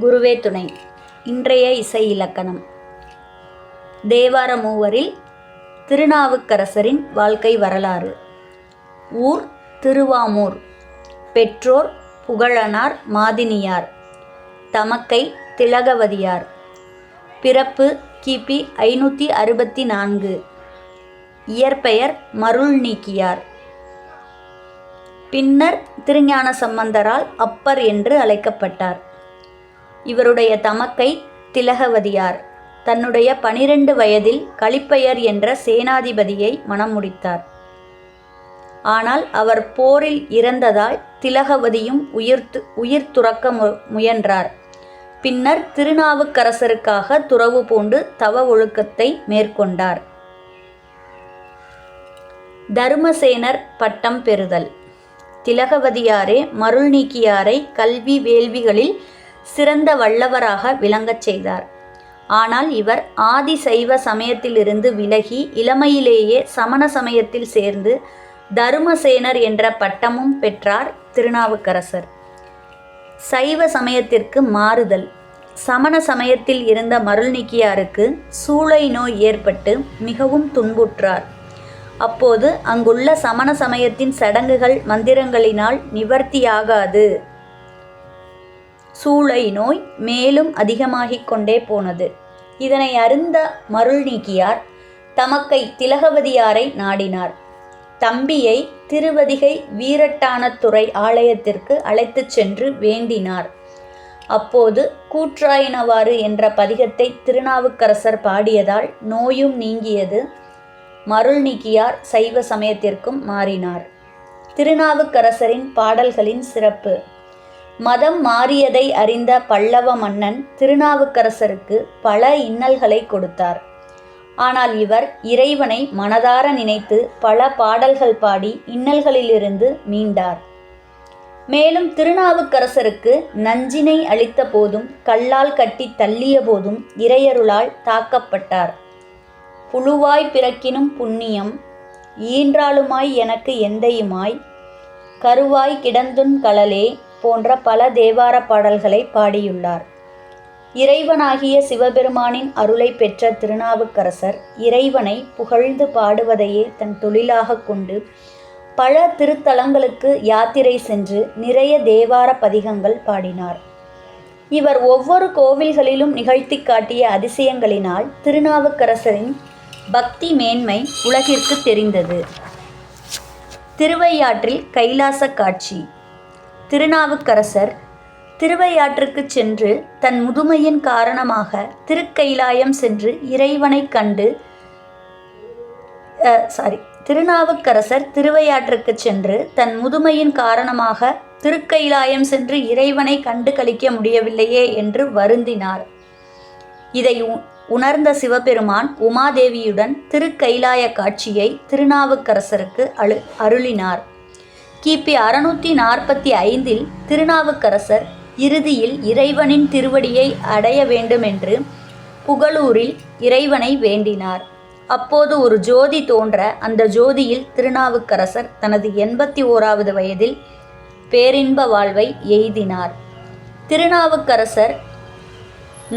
குருவே துணை. இன்றைய இசை இலக்கணம். தேவார மூவரில் திருநாவுக்கரசரின் வாழ்க்கை வரலாறு. ஊர் திருவாமூர். பெற்றோர் புகழனார் மாதினியார். தமக்கை திலகவதியார். பிறப்பு கிபி ஐநூற்றி அறுபத்தி நான்கு இயற்பெயர் மருள் நீக்கியார். பின்னர் திருஞான சம்பந்தரால் அப்பர் என்று அழைக்கப்பட்டார். இவருடைய தமக்கை திலகவதியார். தன்னுடைய பனிரெண்டு வயதில் கலிப்பையர் என்ற சேனாதிபதியை மணம் முடித்தார். ஆனால் அவர் போரில் இறந்ததால் திலகவதியும் உயிர்த்து உயிர் துறக்க முயன்றார். பின்னர் திருநாவுக்கரசருக்காக துறவு பூண்டு தவ ஒழுக்கத்தை மேற்கொண்டார். தர்மசேனர் பட்டம் பெறுதல். திலகவதியாரே மருள் நீக்கியாரை கல்வி வேள்விகளில் சிறந்த வல்லவராக விளங்கச் செய்தார். ஆனால் இவர் ஆதி சைவ சமயத்திலிருந்து விலகி இளமையிலேயே சமண சமயத்தில் சேர்ந்து தருமசேனர் என்ற பட்டமும் பெற்றார் திருநாவுக்கரசர். சைவ சமயத்திற்கு மாறுதல். சமண சமயத்தில் இருந்த மருள்நிக்கியாருக்கு சூளை நோய் ஏற்பட்டு மிகவும் துன்புற்றார். அப்போது அங்குள்ள சமண சமயத்தின் சடங்குகள் மந்திரங்களினால் நிவர்த்தியாகாது. சூளை நோய் மேலும் அதிகமாகிக் கொண்டே போனது. இதனை அறிந்த மருள் நீக்கியார் தமக்கை திலகவதியாரை நாடினார். தம்பியை திருவதிகை வீரட்டானத்துறை ஆலயத்திற்கு அழைத்துச் சென்று வேண்டினார். அப்போது கூற்றாயினவாறு என்ற பதிகத்தை திருநாவுக்கரசர் பாடியதால் நோயும் நீங்கியது மருள் நீக்கியார் சைவ சமயத்திற்கும் மாறினார். திருநாவுக்கரசரின் பாடல்களின் சிறப்பு. மதம் மாறியதை அறிந்த பல்லவ மன்னன் திருநாவுக்கரசருக்கு பல இன்னல்களை கொடுத்தார். ஆனால் இவர் இறைவனை மனதார நினைத்து பல பாடல்கள் பாடி இன்னல்களிலிருந்து மீண்டார். மேலும் திருநாவுக்கரசருக்கு நஞ்சினை அளித்த போதும் கல்லால் கட்டி தள்ளிய போதும் இறையருளால் தாக்கப்பட்டார். புழுவாய் பிறக்கினும் புண்ணியம் ஈன்றாளுமாய் எனக்கு எந்தையுமாய் கருவாய் கிடந்துன் கலலே போன்ற பல தேவார பாடல்களை பாடியுள்ளார். இறைவனாகிய சிவபெருமானின் அருளை பெற்ற திருநாவுக்கரசர் இறைவனை புகழ்ந்து பாடுவதையே தன் தொழிலாக கொண்டு பல திருத்தலங்களுக்கு யாத்திரை சென்று நிறைய தேவார பதிகங்கள் பாடினார். இவர் ஒவ்வொரு கோவில்களிலும் நிகழ்த்தி காட்டிய அதிசயங்களினால் திருநாவுக்கரசரின் பக்தி மேன்மை உலகிற்கு தெரிந்தது. திருவையாற்றில் கைலாச காட்சி. திருநாவுக்கரசர் திருவையாற்றுக்கு சென்று தன் முதுமையின் காரணமாக திருக்கைலாயம் சென்று இறைவனை கண்டு சாரி திருநாவுக்கரசர் திருவையாற்றுக்கு சென்று தன் முதுமையின் காரணமாக திருக்கைலாயம் சென்று இறைவனை கண்டு கழிக்க முடியவில்லையே என்று வருந்தினார். இதை உணர்ந்த சிவபெருமான் உமாதேவியுடன் திருக்கைலாய காட்சியை திருநாவுக்கரசருக்கு அழு அருளினார். கிபி அறுநூற்றி நாற்பத்தி ஐந்தில் திருநாவுக்கரசர் இறுதியில் இறைவனின் திருவடியை அடைய வேண்டுமென்று புகழூரில் இறைவனை வேண்டினார். அப்போது ஒரு ஜோதி தோன்ற அந்த ஜோதியில் திருநாவுக்கரசர் தனது எண்பத்தி ஓராவது வயதில் பேரின்ப வாழ்வை எய்தினார். திருநாவுக்கரசர்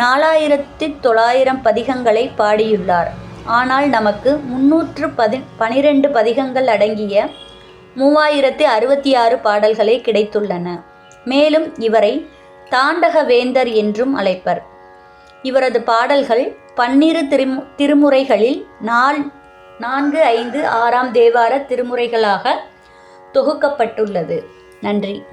நாலாயிரத்தி தொள்ளாயிரம் பதிகங்களை பாடியுள்ளார். ஆனால் நமக்கு முன்னூற்று பதி பனிரெண்டு பதிகங்கள் அடங்கிய மூவாயிரத்தி அறுபத்தி ஆறு பாடல்களே கிடைத்துள்ளன. மேலும் இவரை தாண்டக வேந்தர் என்றும் அழைப்பர். இவரது பாடல்கள் பன்னிரு திரு திருமுறைகளில் நால் நான்கு ஐந்து ஆறாம் தேவார திருமுறைகளாக தொகுக்கப்பட்டுள்ளது. நன்றி.